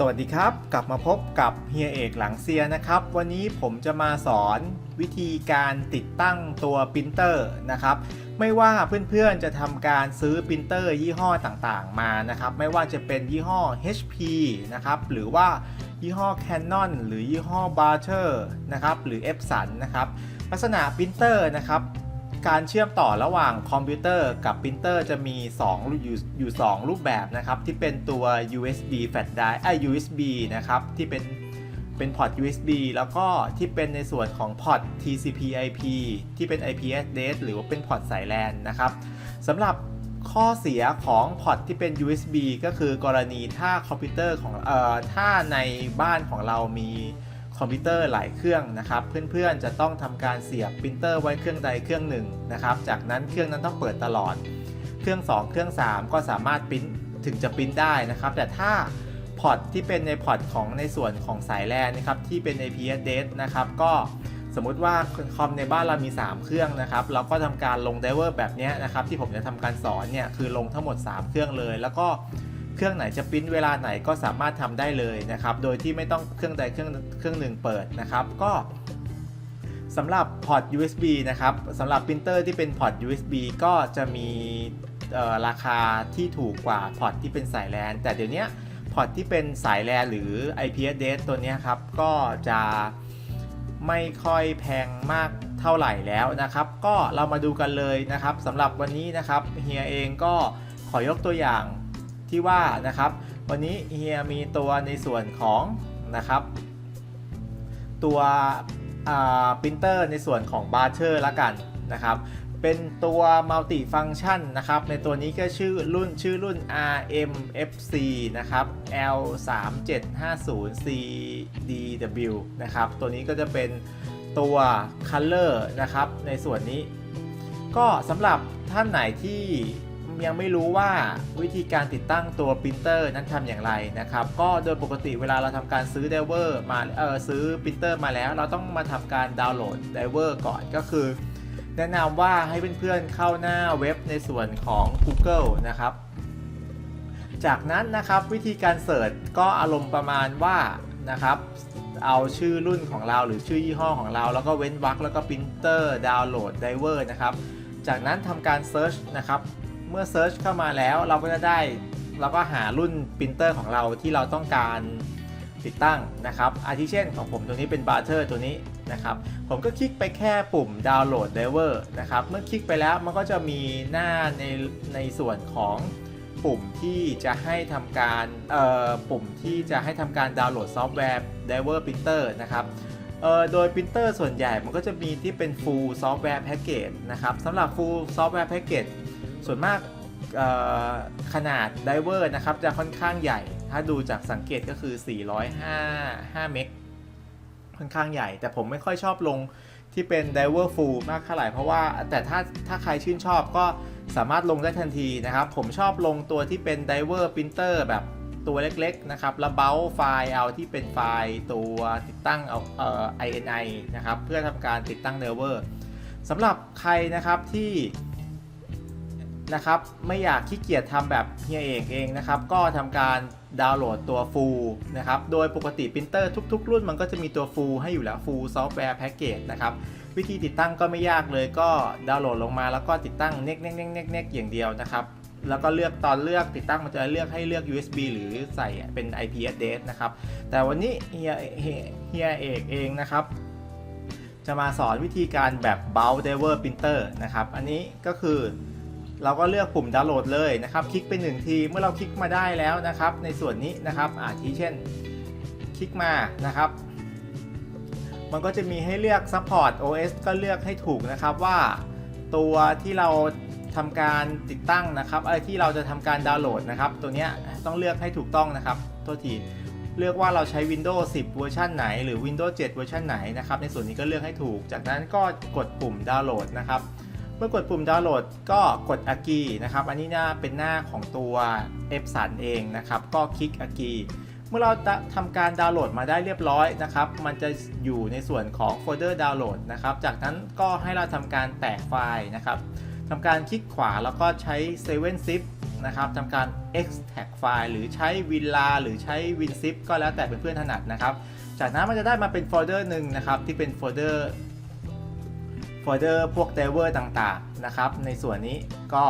สวัสดีครับ กลับมาพบกับเฮียเอกหลังเซียนะครับ วันนี้ผมจะมาสอนวิธีการติดตั้งตัวปรินเตอร์นะครับ ไม่ว่าเพื่อนๆจะทำการซื้อปรินเตอร์ยี่ห้อต่างๆมานะครับ ไม่ว่าจะเป็นยี่ห้อ HP นะครับ หรือว่ายี่ห้อ Canon หรือยี่ห้อ b a r t e r นะครับ หรือ Epson นะครับ ลักษณะปรินเตอร์นะครับ การเชื่อมต่อระหว่างคอมพิวเตอร์กับปรินเตอร์จะมี2อยู่อยู่ 2 รูปแบบนะครับ ที่เป็นตัว USB flash drive ไอ USB นะครับ ที่เป็นเป็นพอร์ต USB แล้วก็ที่เป็นในส่วนของพอร์ต TCP/IP ที่เป็น IP address หรือว่าเป็นพอร์ตสาย LAN นะครับสำหรับข้อเสียของพอร์ตที่เป็น USB ก็คือกรณีถ้าคอมพิวเตอร์ของเอ่อถ้าในบ้านของเรามี คอมพิวเตอร์หลายเครื่องนะครับ เพื่อนๆจะต้องทำการเสียบปรินเตอร์ไว้เครื่องใดเครื่องหนึ่งนะครับ จากนั้นเครื่องนั้นต้องเปิดตลอด เครื่อง 2 เครื่อง 3 ก็สามารถปริ้นถึงจะปริ้นได้นะครับ แต่ถ้าพอร์ตที่เป็นในพอร์ตของในส่วนของสายแลนนะครับที่เป็น IP address นะครับก็สมมุติว่าคอมในบ้านเรามี 3 เครื่องนะครับ เราก็ทำการลงไดเวอร์แบบนี้นะครับ ที่ผมจะทำการสอนเนี่ยคือลงทั้งหมด 3 เครื่องเลย แล้วก็ เครื่องไหนจะปริ้นเวลาไหนก็สามารถทำได้เลยนะครับ โดยที่ไม่ต้องเครื่องใดเครื่องเครื่องหนึ่งเปิดนะครับ ก็สำหรับพอร์ต USB นะครับสำหรับปรินเตอร์ที่เป็นพอร์ต USB ก็จะมีราคาที่ถูกกว่าพอร์ตที่เป็นสายแลนแต่เดี๋ยวนี้พอร์ตที่เป็นสายแลนหรือ IP address ตัวนี้ครับ ก็จะไม่ค่อยแพงมากเท่าไหร่แล้วนะครับ ก็เรามาดูกันเลยนะครับสำหรับวันนี้นะครับเฮียเองก็ขอยกตัวอย่าง ที่ว่านะครับ วันนี้เฮียมีตัวในส่วนของนะครับ ตัวปรินเตอร์ในส่วนของบาร์เ e อร์ละกันนะครับ เป็นตัวมัลติฟังชันนะครับ ในตัวนี้ก็ชื่อรุ่นชื่อรุ่น RMFC นะครับ L3750CDW นะครับ ตัวนี้ก็จะเป็นตัว Color นะครับ ในส่วนนี้ ก็สำหรับท่านไหนที่ ยังไม่รู้ว่าวิธีการติดตั้งตัวปรินเตอร์นั้นทำอย่างไรนะครับ ก็โดยปกติเวลาเราทำการซื้อไดเวอร์มาเออซื้อปรินเตอร์มาแล้ว เราต้องมาทำการดาวน์โหลดไดเวอร์ก่อนก็คือ แนะนำว่าให้เพื่อนๆเข้าหน้าเว็บในส่วนของ Google นะครับ จากนั้นนะครับวิธีการเสิร์ชก็อารมณ์ประมาณว่านะครับเอาชื่อรุ่นของเราหรือชื่อยี่ห้อของเรา แล้วก็เว้นวรรคแล้วก็ปรินเตอร์ดาวน์โหลดไดเวอร์นะครับ จากนั้นทำการเซิร์ชนะครับ มื่อเซิร์ชเข้ามาแล้วเราก็จะได้เราก็หารุ่นปรินเตอร์ของเราที่เราต้องการติดตั้งนะครับ อาทิเช่นของผมตัวนี้เป็นบาร์เทอร์ตัวนี้นะครับ ผมก็คลิกไปแค่ปุ่มดาวน์โหลดไดเวอร์นะครับ เมื่อคลิกไปแล้วมันก็จะมีหน้าในในส่วนของปุ่มที่จะให้ทำการเอ่อปุ่มที่จะให้ทำการดาวน์โหลดซอฟต์แวร์ Diver Printer นะครับเอ่อโดยปรินเตอร์ส่วนใหญ่มันก็จะมีที่เป็น Full Software Package นะครับสำหรับ Full Software Package ส่วนมากขนาด Diver นะครับจะค่อนข้างใหญ่ ถ้าดูจากสังเกตก็คือ 405 5 เมก ค่อนข้างใหญ่ แต่ผมไม่ค่อยชอบลงที่เป็น Diver Full มากเท่าไหร่ เพราะว่าแต่ถ้าถ้าใครชื่นชอบก็สามารถลงได้ทันทีนะครับ ผมชอบลงตัวที่เป็น Diver Printer แบบตัวเล็กๆนะครับแล้วเบลไฟล์เอาที่เป็นไฟล์ตัวติดตั้งเอาเอ่อ INI นะครับ เพื่อทำการติดตั้ง Diver สำหรับใครนะครับที่ นะครับไม่อยากขี้เกียจทำแบบเฮียเองเองนะครับก็ทำการดาวน์โหลดตัว Full นะครับโดยปกติปรินเตอร์ทุก ๆ รุ่นมันก็จะมีตัว Full ให้อยู่แล้ว Full Software Package นะครับวิธีติดตั้งก็ไม่ยากเลยก็ดาวน์โหลดลงมาแล้วก็ติดตั้งเน็กเน็กเน็กเน็กเน็กอย่างเดียวนะครับแล้วก็เลือกตอนเลือกติดตั้งมันจะเลือกให้เลือก USB หรือใส่เป็น IP address นะครับแต่วันนี้เฮียเฮียเอกเองนะครับจะมาสอนวิธีการแบบ bulk diver printer นะครับอันนี้ก็คือ เราก็เลือกปุ่มดาวน์โหลดเลยนะครับ คลิกไปหนึ่งทีเมื่อเราคลิกมาได้แล้วนะครับ ในส่วนนี้นะครับอาทิเช่น คลิกมานะครับ มันก็จะมีให้เลือก support OS ก็เลือกให้ถูกนะครับว่าตัวที่เราทำการติดตั้งนะครับอะไรที่เราจะทำการดาวน์โหลดนะครับ ตัวเนี้ยต้องเลือกให้ถูกต้องนะครับโทษทีเลือกว่าเราใช้ Windows 10 เวอร์ชันไหน หรือ Windows 7 เวอร์ชันไหนนะครับ ในส่วนนี้ก็เลือกให้ถูก จากนั้นก็กดปุ่มดาวน์โหลดนะครับ เมื่อกดปุ่มดาวน์โหลดก็กด a g i นะครับ อันนี้หน้าเป็นหน้าของตัว e p s o n เองนะครับ ก็คลิก a g i เมื่อเราทำการดาวน์โหลดมาได้เรียบร้อยนะครับ มันจะอยู่ในส่วนของโฟลเดอร์ดาวน์โหลดนะครับ จากนั้นก็ให้เราทำการแตกไฟล์นะครับทำการคลิกขวาแล้วก็ใช้ 7 zip นะครับทำการ extract ไฟล์ หรือใช้ WinRAR หรือใช้ WinZip ก็แล้วแต่เพื่อนๆถนัดนะครับ จากนั้นมันจะได้มาเป็นโฟลเดอร์หนึ่งนะครับที่เป็นโฟลเดอร์ โฟลเดอร์พวก driver ต่างๆนะครับในส่วนนี้ก็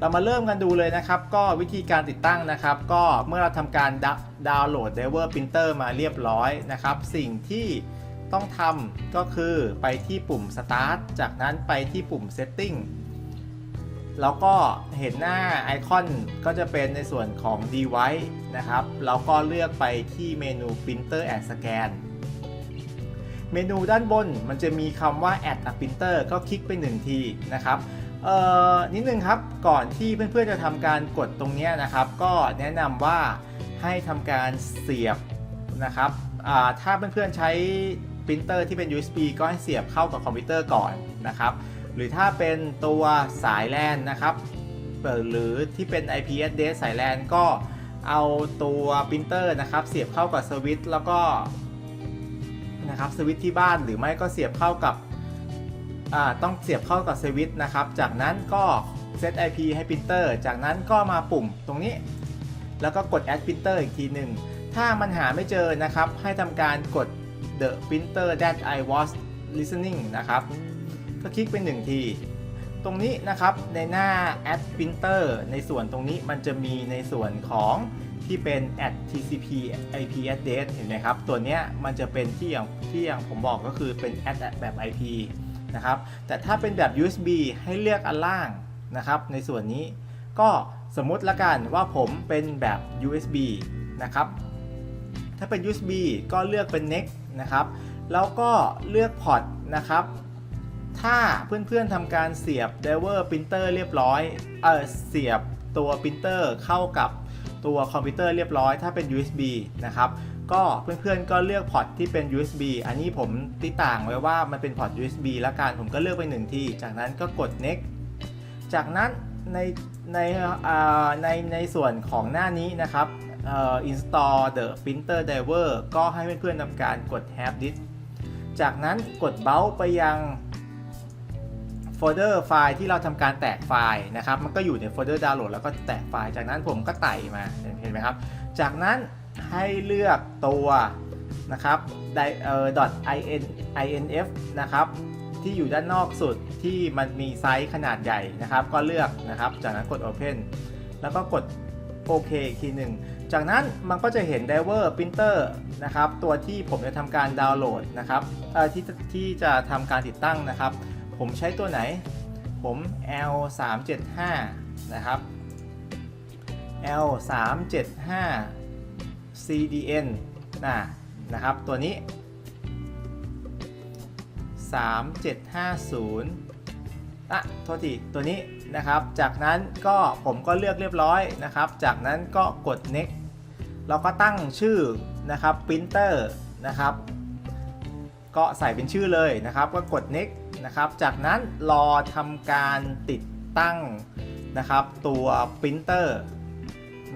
เรามาเริ่มกันดูเลยนะครับ ก็วิธีการติดตั้งนะครับ ก็เมื่อเราทำการดาวน์โหลด driver printer มาเรียบร้อยนะครับ สิ่งที่ต้องทำก็คือไปที่ปุ่ม start จากนั้นไปที่ปุ่ม setting แล้วก็เห็นหน้าไอคอนก็จะเป็นในส่วนของ device นะครับ แล้วก็เลือกไปที่เมนู printer and scan เมนูด้านบนมันจะมีคำว่า add a printer ก็คลิกไปหนึ่งทีนะครับเออนิดนึงครับก่อนที่เพื่อนๆจะทำการกดตรงนี้นะครับ ก็แนะนำว่าให้ทำการเสียบนะครับถ้าเพื่อนๆใช้ปรินเตอร์ที่เป็น USB ก็ให้เสียบเข้ากับคอมพิวเตอร์ก่อนนะครับ หรือถ้าเป็นตัวสายแลนนะครับหรือที่เป็น IP address สายแลนก็เอาตัวปรินเตอร์นะครับ เสียบเข้ากับสวิตช์แล้วก็ นะครับสวิตช์ที่บ้านหรือไม่ก็เสียบเข้ากับต้องเสียบเข้ากับสวิตช์นะครับ จากนั้นก็เซต IP ให้ปรินเตอร์ จากนั้นก็มาปุ่มตรงนี้ แล้วก็กด add printer อีกทีหนึ่ง ถ้ามันหาไม่เจอนะครับ ให้ทำการกด the printer that I was listening นะครับ ก็คลิกไปหนึ่งที ตรงนี้นะครับในหน้า add printer ในส่วนตรงนี้มันจะมีในส่วนของ ที่เป็น adtcp IP address เห็นไหมครับ ตัวเนี้ยมันจะเป็นที่อย่างที่อย่างผมบอกก็คือเป็น ad แบบ IP นะครับ แต่ถ้าเป็นแบบ USB ให้เลือกอันล่างนะครับ ในส่วนนี้ก็สมมติละกันว่าผมเป็นแบบ USB นะครับ ถ้าเป็น USB ก็เลือกเป็น next นะครับ แล้วก็เลือกพอร์ตนะครับถ้าเพื่อนๆทำการเสียบ driver printer เรียบร้อย เออเสียบตัว printer เข้ากับ ตัวคอมพิวเตอร์เรียบร้อยถ้าเป็น USB นะครับก็เพื่อนๆก็เลือกพอร์ตที่เป็น USB อันนี้ผมติต่างไว้ว่ามันเป็นพอร์ต USB แล้วกันผมก็เลือกไปหนึ่งที่ จากนั้นก็กด next จากนั้นในในในในส่วนของหน้านี้นะครับ install the printer driver ก็ให้เพื่อนๆทำการกด have disk จากนั้นกด browse ไปยัง ลเดอร์ไฟล์ที่เราทำการแตกไฟล์นะครับ มันก็อยู่ในโฟลเดอร์ดาวน์โหลดแล้วก็แตกไฟล์ จากนั้นผมก็ไต่มาเห็นไหมครับ จากนั้นให้เลือกตัวนะครับ .inf นะครับที่อยู่ด้านนอกสุดที่มันมีไซส์ขนาดใหญ่นะครับ ก็เลือกนะครับ จากนั้นกด Open แล้วก็กดโอเคอีกทีหนึ่ง จากนั้นมันก็จะเห็น Driver Printer นะครับ ตัวที่ผมจะทำการดาวน์โหลดนะครับเอ่อที่ที่จะทำการติดตั้งนะครับ ผมใช้ตัวไหน ผม L 3 7 5นะครับ L 3 7 5 CDN นะนะครับ ตัวนี้ 3750อะโทษทีตัวนี้นะครับ จากนั้นก็ผมก็เลือกเรียบร้อยนะครับ จากนั้นก็กด next เราก็ตั้งชื่อนะครับ printer นะครับ ก็ใส่เป็นชื่อเลยนะครับ ก็กด next นะครับ จากนั้นรอทำการติดตั้งนะครับตัว printer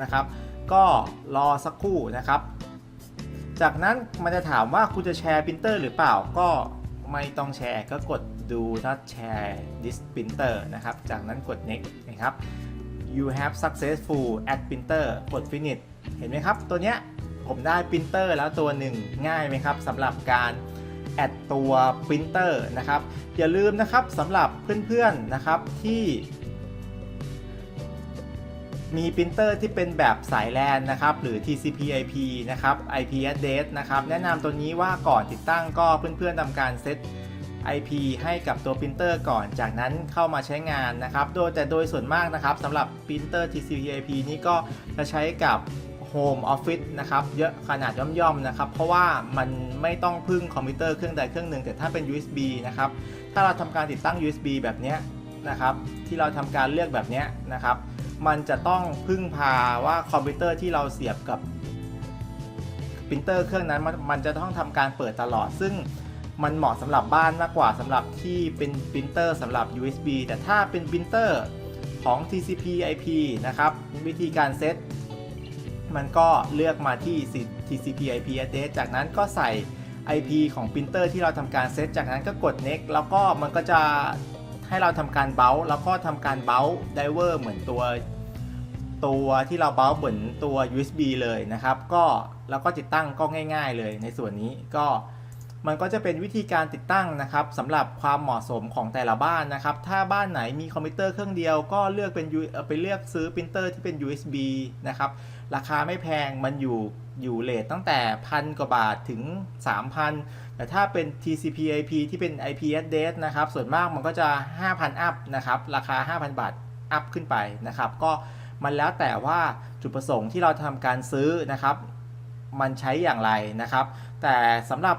นะครับ ก็รอสักครู่นะครับ จากนั้นมันจะถามว่าคุณจะแชร์ printer หรือเปล่าก็ไม่ต้องแชร์ก็กดดู not share this printer นะครับ จากนั้นกด next นะครับ you have successful add printer กด finish เห็นไหมครับ ตัวเนี้ยผมได้ printer แล้วตัวหนึ่งง่ายไหมครับสำหรับการ แอดตัว printer นะครับ อย่าลืมนะครับสำหรับเพื่อนๆนะครับที่มีปรินเตอร์ที่เป็นแบบสายแลนนะครับ หรือ TCP/IP นะครับ IP address นะครับ แนะนำตัวนี้ว่าก่อนติดตั้งก็เพื่อนๆทำการเซต IP ให้กับตัวปรินเตอร์ก่อน จากนั้นเข้ามาใช้งานนะครับ โดยแต่โดยส่วนมากนะครับสำหรับปรินเตอร์ TCP/IP นี้ก็จะใช้กับ Home Office นะครับ เยอะขนาดย่อมๆนะครับ เพราะว่ามันไม่ต้องพึ่งคอมพิวเตอร์เครื่องใดเครื่องหนึ่ง แต่ถ้าเป็น USB นะครับ ถ้าเราทำการติดตั้ง USB แบบนี้นะครับ ที่เราทำการเลือกแบบนี้นะครับ มันจะต้องพึ่งพาว่าคอมพิวเตอร์ที่เราเสียบกับปรินเตอร์เครื่องนั้นมันมันจะต้องทำการเปิดตลอด ซึ่งมันเหมาะสำหรับบ้านมากกว่าสำหรับที่เป็นปรินเตอร์สำหรับ USB แต่ถ้าเป็นปรินเตอร์ของ TCP/IP นะครับ วิธีการเซต มันก็เลือกมาที่ TCP/IP address จากนั้นก็ใส่ IP ของปรินเตอร์ที่เราทำการเซตจากนั้นก็กด next แล้วก็มันก็จะให้เราทำการเบลแล้วก็ทำการเบลไดเวอร์เหมือนตัว ตัวที่เราเบลเหมือนตัว USB เลยนะครับ ก็แล้วก็ติดตั้งก็ง่าย ๆ เลยในส่วนนี้ก็ มันก็จะเป็นวิธีการติดตั้งนะครับสำหรับความเหมาะสมของแต่ละบ้านนะครับ ถ้าบ้านไหนมีคอมพิวเตอร์เครื่องเดียวก็เลือกเป็นไปเลือกซื้อปรินเตอร์ที่เป็น USB นะครับ ราคาไม่แพงมันอยู่อยู่เลทตั้งแต่พันกว่าบาทถึง 3,000 แต่ถ้าเป็น TCP/IP ที่เป็น IP address นะครับ ส่วนมากมันก็จะ 5,000 อัพนะครับ ราคา 5,000 บาทอัพขึ้นไปนะครับ ก็มันแล้วแต่ว่าจุดประสงค์ที่เราทำการซื้อนะครับ มันใช้อย่างไรนะครับ แต่สำหรับ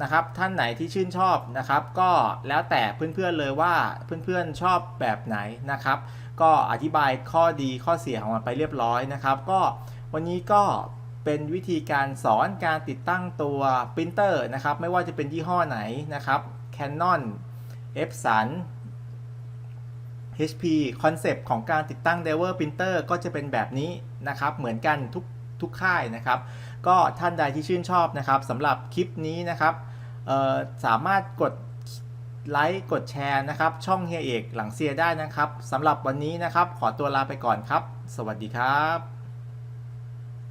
นะครับท่านไหนที่ชื่นชอบนะครับ ก็แล้วแต่เพื่อนๆเลยว่าเพื่อนๆชอบแบบไหนนะครับ ก็อธิบายข้อดีข้อเสียของมันไปเรียบร้อยนะครับ ก็วันนี้ก็เป็นวิธีการสอนการติดตั้งตัวปรินเตอร์นะครับ ไม่ว่าจะเป็นยี่ห้อไหนนะครับ Canon Epson HP คอนเซปต์ของการติดตั้ง d e v e r Printer ก็จะเป็นแบบนี้นะครับ เหมือนกันทุกทุกค่ายนะครับ ก็ท่านใดที่ชื่นชอบนะครับสำหรับคลิปนี้นะครับสามารถกดไลค์กดแชร์นะครับ ช่องเฮียเอกหลังเซียได้นะครับสำหรับวันนี้นะครับ ขอตัวลาไปก่อนครับ สวัสดีครับ